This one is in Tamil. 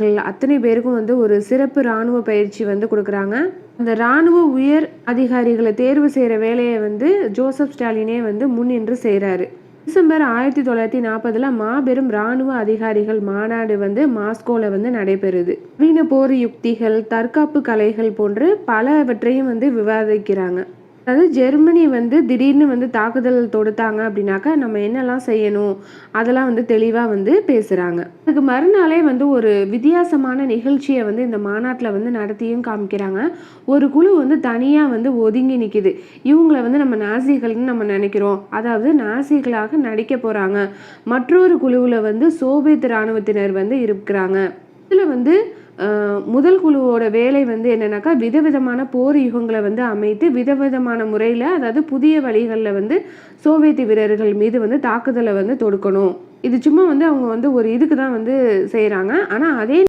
வீரர்கள் அத்தனை பேருக்கும் வந்து ஒரு சிறப்பு இராணுவ பயிற்சி வந்து கொடுக்குறாங்க. அந்த இராணுவ உயர் அதிகாரிகளை தேர்வு செய்கிற வேலையை வந்து ஜோசப் ஸ்டாலினே வந்து முன்னின்று செய்கிறாரு டிசம்பர் ஆயிரத்தி தொள்ளாயிரத்தி நாற்பதுல மாபெரும் இராணுவ அதிகாரிகள் மாநாடு வந்து மாஸ்கோல வந்து நடைபெறுது. நவீன போர் யுக்திகள் தற்காப்பு கலைகள் போன்று பலவற்றையும் வந்து விவாதிக்கிறாங்க. அதாவது ஜெர்மனி வந்து திடீர்னு வந்து தாக்குதல் தொடுத்தாங்க அப்படின்னாக்கா நம்ம என்னெல்லாம் செய்யணும் அதெல்லாம் வந்து தெளிவாக வந்து பேசுகிறாங்க அதுக்கு மறுநாளே வந்து ஒரு வித்தியாசமான நிகழ்ச்சியை வந்து இந்த மாநாட்டில் வந்து நடத்தியும் காமிக்கிறாங்க. ஒரு குழு வந்து தனியாக வந்து ஒதுங்கி நிற்கிது இவங்களை வந்து நம்ம நாசிகள்னு நம்ம நினைக்கிறோம். அதாவது நாசிகளாக நடிக்க போகிறாங்க மற்றொரு குழுவில் வந்து சோவியத் இராணுவத்தினர் வந்து இருக்கிறாங்க. இதில் வந்து முதல் குழுவோட வேலை வந்து என்னன்னாக்கா விதவிதமான போர் யுகங்களை வந்து அமைத்து விதவிதமான முறையில் அதாவது புதிய வழிகளில் வந்து சோவியத் வீரர்கள் மீது வந்து தாக்குதலை வந்து தொடுக்கணும். இது சும்மா வந்து அவங்க வந்து ஒரு இதுக்கு தான் வந்து செய்கிறாங்க ஆனால் அதே